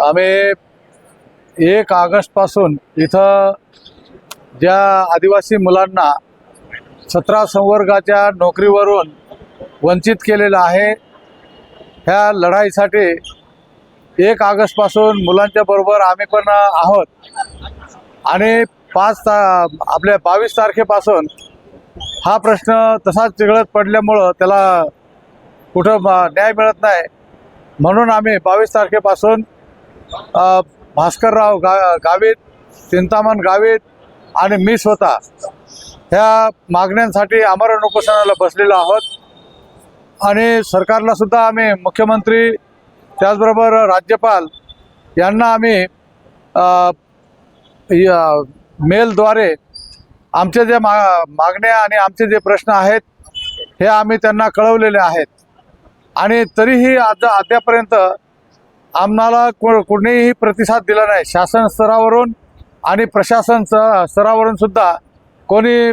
आम्ही एक ऑगस्टपासून इथं ज्या आदिवासी मुलांना सतरा संवर्गाच्या नोकरीवरून वंचित केलेलं आहे ह्या लढाईसाठी एक ऑगस्टपासून मुलांच्या बरोबर आम्ही पण आहोत. आणि पाच ता आपल्या बावीस तारखेपासून हा प्रश्न तसाच चिघळत पडल्यामुळं त्याला कुठं न्याय मिळत नाही. म्हणून आम्ही बावीस तारखेपासून भास्करराव गा गावित चिंतामण गावित आणि मी स्वतः ह्या मागण्यांसाठी आमरण उपोषणाला बसलेलो आहोत. आणि सरकारला सुद्धा आम्ही मुख्यमंत्री त्याचबरोबर राज्यपाल यांना आम्ही या- मेलद्वारे आमचे जे मा मागण्या आणि आमचे जे प्रश्न आहेत हे आम्ही त्यांना कळवलेले आहेत. आणि तरीही आज अद्यापर्यंत आम्हाला को कोणीही प्रतिसाद दिला नाही. शासन स्तरावरून आणि प्रशासन स- स्तरावरून सुद्धा कोणी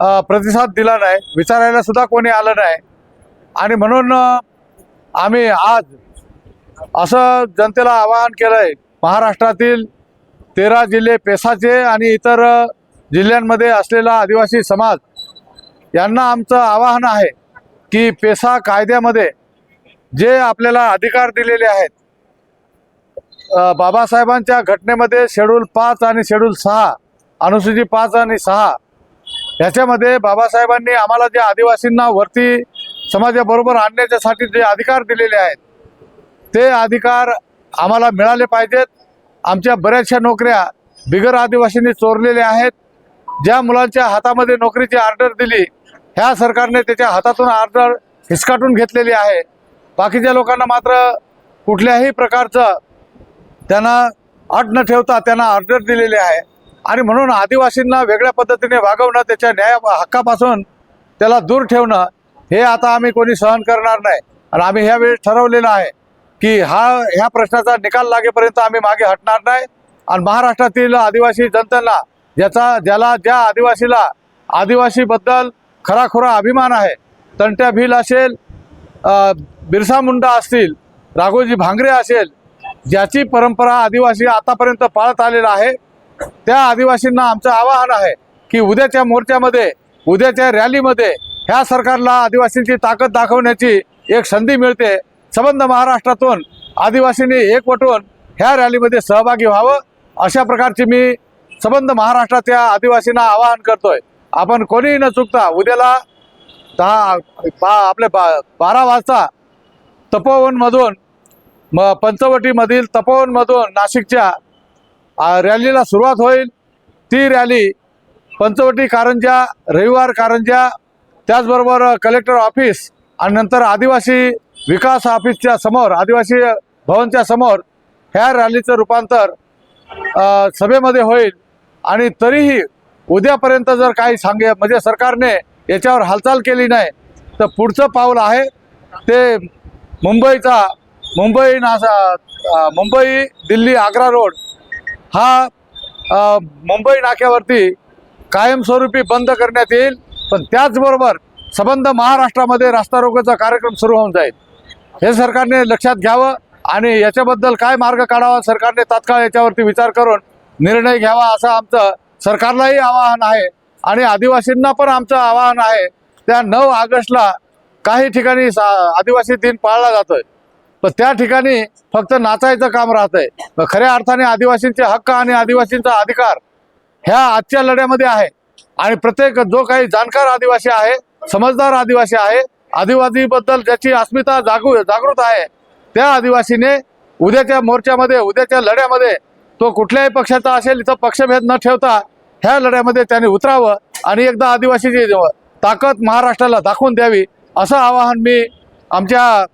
प्रतिसाद दिला नाही. विचारायला सुद्धा कोणी आलं नाही. आणि म्हणून आम्ही आज असं जनतेला आवाहन केलं आहे महाराष्ट्रातील तेरा जिल्हे पेसाचे आणि इतर जिल्ह्यांमध्ये असलेला आदिवासी समाज यांना आमचं आवाहन आहे. की पेसा कायद्यामध्ये जे आपल्याला अधिकार दिलेले आहेत बाबासाहेबांच्या घटनेमध्ये शेड्यूल पाच आणि शेड्यूल सहा अनुसूची पाच आणि सहा ह्याच्यामध्ये बाबासाहेबांनी आम्हाला जे आदिवासींना वरती समाजाबरोबर आणण्याच्यासाठी जे अधिकार दिलेले आहेत ते अधिकार आम्हाला मिळाले पाहिजेत. आमच्या बऱ्याचशा नोकऱ्या बिगर आदिवासींनी चोरलेल्या आहेत. ज्या मुलांच्या हातामध्ये नोकरीची ऑर्डर दिली ह्या सरकारने त्याच्या हातातून ऑर्डर हिसकाटून घेतलेली आहे. बाकीच्या लोकांना मात्र कुठल्याही प्रकारचं त्यांना अट न ठेवता त्यांना ऑर्डर दिलेली आहे. आणि म्हणून आदिवासींना वेगळ्या पद्धतीने वागवणं त्याच्या न्याय हक्कापासून त्याला दूर ठेवणं हे आता आम्ही कोणी सहन करणार नाही. आणि आम्ही ह्यावेळी ठरवलेलं आहे की हा ह्या प्रश्नाचा निकाल लागेपर्यंत आम्ही मागे हटणार नाही. आणि महाराष्ट्रातील आदिवासी जनतेला ज्याचा ज्याला ज्या आदिवासीला आदिवासीबद्दल खराखुरा अभिमान आहे. तंट्या भील असेल बिरसा मुंडा असतील राघोजी भांगरे असेल ज्याची परंपरा आदिवासी आतापर्यंत पाळत आलेला आहे त्या आदिवासींना आमचं आवाहन आहे की उद्याच्या मोर्चामध्ये उद्याच्या रॅलीमध्ये ह्या सरकारला आदिवासींची ताकद दाखवण्याची एक संधी मिळते. संबंध महाराष्ट्रातून आदिवासींनी एकवटून ह्या रॅलीमध्ये सहभागी व्हावं अशा प्रकारची मी संबंध महाराष्ट्राच्या आदिवासींना आवाहन करतोय. आपण कोणीही न चुकता उद्याला दहा बा आपले बा बारा वाजता तपोवनमधून म पंचवटीमधील तपोवनमधून नाशिकच्या रॅलीला सुरुवात होईल. ती रॅली पंचवटी कारंजा रविवार कारंजा त्याचबरोबर कलेक्टर ऑफिस आणि नंतर आदिवासी विकास ऑफिसच्या समोर आदिवासी भवनच्या समोर ह्या रॅलीचं रूपांतर सभेमध्ये होईल. आणि तरीही उद्यापर्यंत जर काही सांगे म्हणजे सरकारने याच्यावर हालचाल केली नाही तर पुढचं पाऊल आहे ते मुंबईचा मुंबई नासा मुंबई दिल्ली आग्रा रोड हा मुंबई नाक्यावरती कायमस्वरूपी बंद करण्यात येईल. पण त्याचबरोबर संबंध महाराष्ट्रामध्ये रस्ता रोकोचा कार्यक्रम सुरू होऊन जाईल. हे सरकारने लक्षात घ्यावं आणि याच्याबद्दल काय मार्ग काढावा सरकारने तात्काळ याच्यावरती विचार करून निर्णय घ्यावा असं आमचं सरकारलाही आवाहन आहे आणि आदिवासींना पण आमचं आवाहन आहे. त्या नऊ ऑगस्टला काही ठिकाणी आदिवासी दिन पाळला जातोय. पण त्या ठिकाणी फक्त नाचायचं काम राहतंय. खऱ्या अर्थाने आदिवासींचे हक्क आणि आदिवासींचा अधिकार ह्या आजच्या लढ्यामध्ये आहे. आणि प्रत्येक जो काही जाणकार आदिवासी आहे समजदार आदिवासी आहे आदिवासीबद्दल ज्याची अस्मिता जागू जागृत आहे त्या आदिवासीने उद्याच्या मोर्चामध्ये उद्याच्या लढ्यामध्ये तो कुठल्याही पक्षाचा असेल इथं पक्षभेद न ठेवता ह्या लढ्यामध्ये त्याने उतरावं आणि एकदा आदिवासीची ताकद महाराष्ट्राला दाखवून द्यावी असं आवाहन मी आमच्या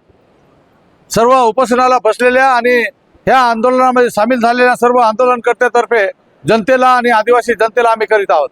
सर्व उपोषणाला बसलेल्या आणि ह्या आंदोलनामध्ये सामील झालेल्या सर्व आंदोलनकर्त्यातर्फे जनतेला आणि आदिवासी जनतेला आम्ही करीत आहोत.